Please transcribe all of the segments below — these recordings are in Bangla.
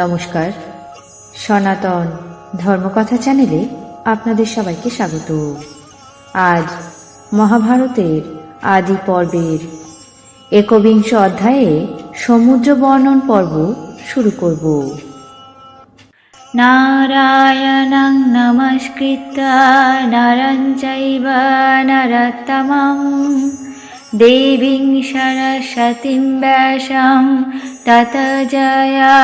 নমস্কার। সনাতন ধর্মকথা চ্যানেলে আপনাদের সবাইকে স্বাগত। আজ মহাভারতের আদি পর্বের একবিংশ অধ্যায়ে সমুদ্র বর্ণন পর্ব শুরু করব। নারায়ণং নমস্কৃত নরঞ্চৈব নরতমম দেবীং সরস্বতীং ব্যাসাম তত জয়ামুদিরয়েত।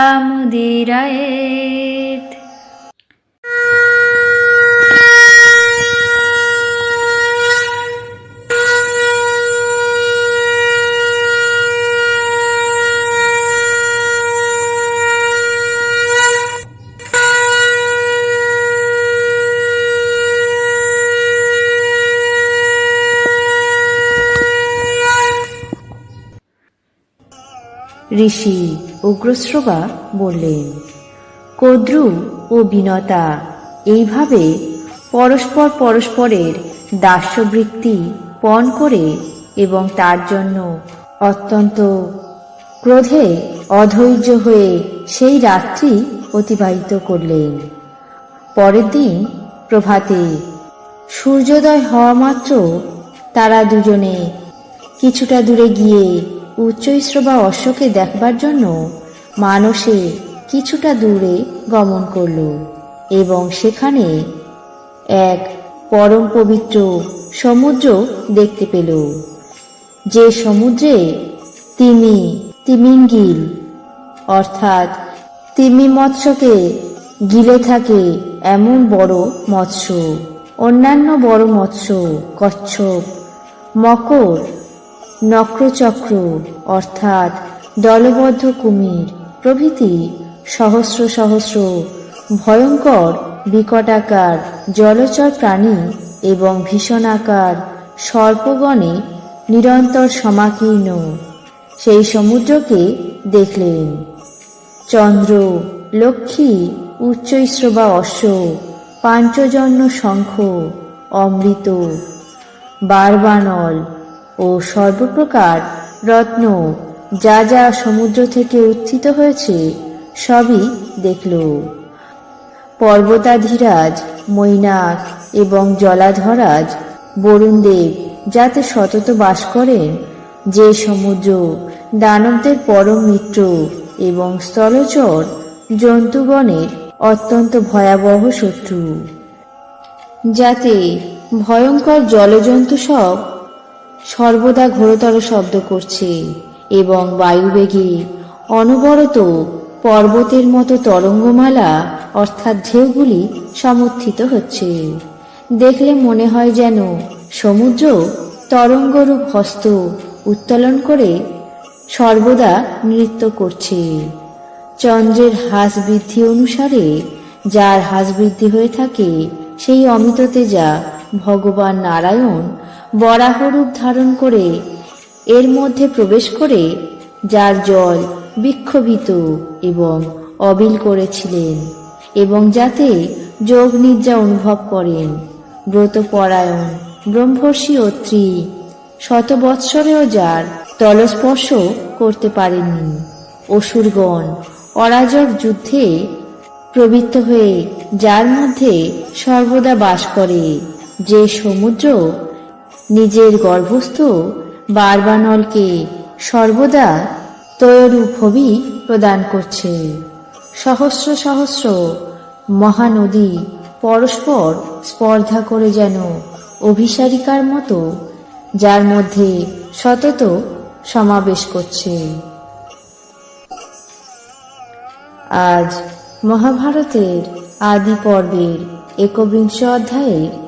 ঋষি উগ্রশ্রবা বললেন, কদ্রু ও বিনতা, এইভাবে পরস্পর পরস্পরের দাস্যবৃত্তি পণ করে এবং তার জন্য অত্যন্ত ক্রোধে অধৈর্য হয়ে সেই রাত্রি অতিবাহিত করলেন। পরের দিন প্রভাতে সূর্যোদয় হওয়া মাত্র তারা দুজনে কিছুটা দূরে গিয়ে উচ্চৈশ্রবা অশ্বকে দেখবার জন্য মানসে কিছুটা দূরে গমন করল এবং সেখানে এক পরম পবিত্র সমুদ্র দেখতে পেল, যে সমুদ্রে তিমি, তিমিঙ্গিল, অর্থাৎ তিমি মৎস্যকে গিলে থাকে এমন বড় মৎস্য। অন্যান্য বড় মৎস্য কচ্ছপ, মকর নক্রচক্র, অর্থাৎ দলবদ্ধ কুমির, প্রভৃতি সহস্র সহস্র, ভয়ঙ্কর, বিকটাকার, জলচর প্রাণী এবং ভীষণাকার সর্পগণে নিরন্তর সমাকীর্ণ। সেই সমুদ্রকে দেখলেন। চন্দ্র, লক্ষ্মী উচ্চৈশ্রবা অশ্ব, পাঞ্চজন্য শঙ্খ, অমৃত, বারবানল ও সর্বপ্রকার রত্ন, যা যা সমুদ্র থেকে উত্থিত হয়েছে, সবই দেখল। পর্বতাধিরাজ, মৈনাক এবং জলাধরাজ, বরুণদেব যাতে সতত বাস করেন, যে সমুদ্র দানবদের পরম মিত্র এবং স্থলচর জন্তুগণের অত্যন্ত ভয়াবহ শত্রু। যাতে ভয়ঙ্কর জলজন্তু সব সর্বদা ঘোরতর শব্দ করছে এবং বায়ুবেগে অনবরত পর্বতের মতো তরঙ্গমালা, অর্থাৎ ঢেউগুলি সমর্থিত হচ্ছে। দেখলে মনে হয় যেন সমুদ্র তরঙ্গরূপ হস্ত উত্তোলন করে সর্বদা নৃত্য করছে। চন্দ্রের হ্রাস বৃদ্ধি অনুসারে, যার হ্রাস বৃদ্ধি হয়ে থাকে সেই অমিততে যা ভগবান নারায়ণ বরাহরূপ ধারণ করে এর মধ্যে প্রবেশ করে যার জল বিক্ষোভিত এবং অবিল করেছিলেন এবং যাতে যোগ নিদ্রা অনুভব করেন। ব্রতপরায়ণ ব্রহ্মর্ষি অত্রি শত বৎসরেও যার তলস্পর্শ করতে পারেননি। অসুরগণ অরাজক যুদ্ধে প্রবৃত্ত হয়ে যার মধ্যে সর্বদা বাস করে যে সমুদ্র নিজের গর্ভস্থ বারবানলকে সর্বদা তৈরূপভি প্রদান করছে। সহস্র সহস্র মহানদী পরস্পর স্পর্ধা করে যেন অভিসারিকার মতো, যার মধ্যে সতত সমাবেশ করছে। আজ মহাভারতের আদি পর্বের একবিংশ অধ্যায়ের